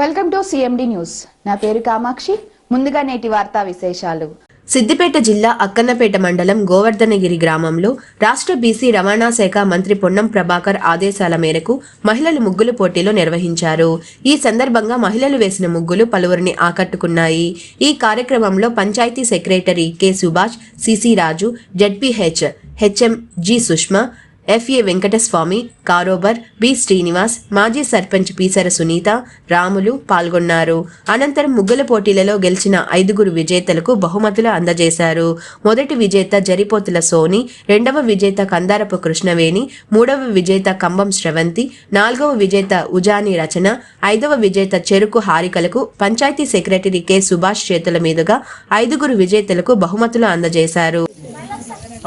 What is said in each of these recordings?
Welcome to CMD news. నా పేరు కామాక్షి. ముందుగా నేటి వార్తా విశేషాలు. సిద్దిపేట జిల్లా అక్కన్నపేట మండలం గోవర్ధనగిరి గ్రామంలో రాష్ట్ర బీసీ రవాణా శాఖ మంత్రి పొన్నం ప్రభాకర్ ఆదేశాల మేరకు మహిళలు ముగ్గులు పోటీలు నిర్వహించారు. ఈ సందర్భంగా మహిళలు వేసిన ముగ్గులు పలువురిని ఆకట్టుకున్నాయి. ఈ కార్యక్రమంలో panchayat secretary K Subhash CC Raju ZPH HM G Sushma FA Venkataswamy కారోబర్ B Srinivas మాజీ సర్పంచ్ పీసర సునీత రాములు పాల్గొన్నారు. అనంతరం ముగ్గుల పోటీలలో గెలిచిన ఐదుగురు విజేతలకు బహుమతులు అందజేశారు. మొదటి విజేత జరిపోతుల సోని రెండవ విజేత కందారపు కృష్ణవేణి మూడవ విజేత కంబం శ్రవంతి నాలుగవ విజేత ఉజాని రచన ఐదవ విజేత చెరుకు హారికలకు పంచాయతీ సెక్రటరీ కె సుభాష్ చేతుల మీదుగా ఐదుగురు విజేతలకు బహుమతులు అందజేశారు.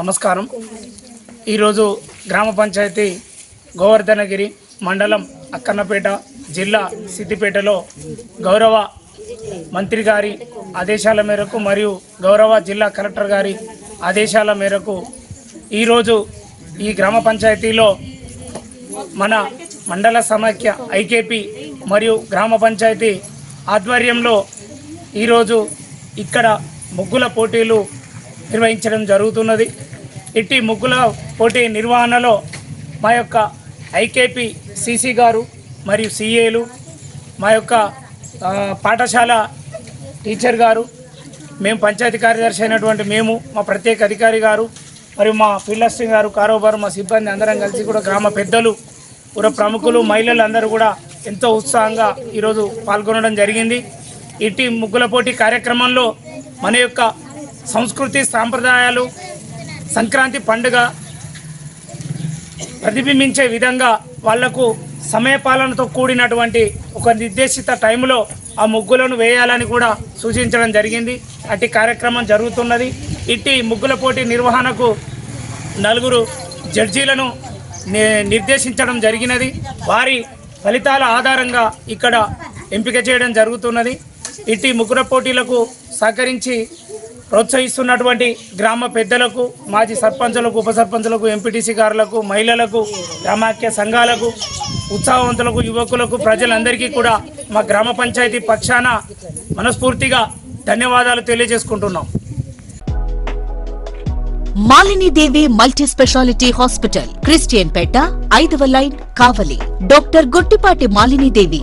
నమస్కారం. ఈరోజు గ్రామ పంచాయతీ గోవర్ధనగిరి మండలం అక్కన్నపేట జిల్లా సిద్దిపేటలో గౌరవ మంత్రి గారి ఆదేశాల మేరకు మరియు గౌరవ జిల్లా కలెక్టర్ గారి ఆదేశాల మేరకు ఈరోజు ఈ గ్రామ పంచాయతీలో మన మండల సమాఖ్య ఐకేపీ మరియు గ్రామ పంచాయతీ ఆధ్వర్యంలో ఈరోజు ఇక్కడ ముగ్గుల పోటీలు నిర్వహించడం జరుగుతున్నది. ఇట్టి ముగ్గుల పోటీ నిర్వహణలో మా యొక్క ఐకేపీ సిసి గారు మరియు సిఏలు మా యొక్క పాఠశాల టీచర్ గారు మేము పంచాయతీ కార్యదర్శి అయినటువంటి మేము మా ప్రత్యేక అధికారి గారు మరియు మా ఫీల్డ్ గారు కారోబారు మా సిబ్బంది అందరం కలిసి కూడా గ్రామ పెద్దలు పుర ప్రముఖులు మహిళలు అందరూ కూడా ఎంతో ఉత్సాహంగా ఈరోజు పాల్గొనడం జరిగింది. ఇట్టి ముగ్గుల పోటీ కార్యక్రమంలో మన యొక్క సంస్కృతి సాంప్రదాయాలు సంక్రాంతి పండుగ ప్రతిబింబించే విధంగా వాళ్ళకు సమయపాలనతో కూడినటువంటి ఒక నిర్దేశిత టైంలో ఆ ముగ్గులను వేయాలని కూడా సూచించడం జరిగింది. అట్టి కార్యక్రమం జరుగుతున్నది. ఇట్టి ముగ్గుల పోటీ నిర్వహణకు నలుగురు జడ్జీలను నిర్దేశించడం జరిగినది. వారి ఫలితాల ఆధారంగా ఇక్కడ ఎంపిక చేయడం జరుగుతున్నది. ఇట్టి ముగ్గుల పోటీలకు సహకరించి ప్రోత్సహిస్తున్నటువంటి గ్రామ పెద్దలకు మాజీ సర్పంచులకు ఉప సర్పంచులకు ఎంపీటీసీ గారులకు మహిళలకు గ్రామాఖ్య సంఘాలకు ఉత్సాహవంతులకు యువకులకు ప్రజలందరికీ కూడా మా గ్రామ పంచాయతీ పక్షాన మనస్ఫూర్తిగా ధన్యవాదాలు తెలియజేసుకుంటున్నాం. Malinidevi multi speciality hospital Christian పేట ఐదవ line Kavali. Doctor Gottipati Malinidevi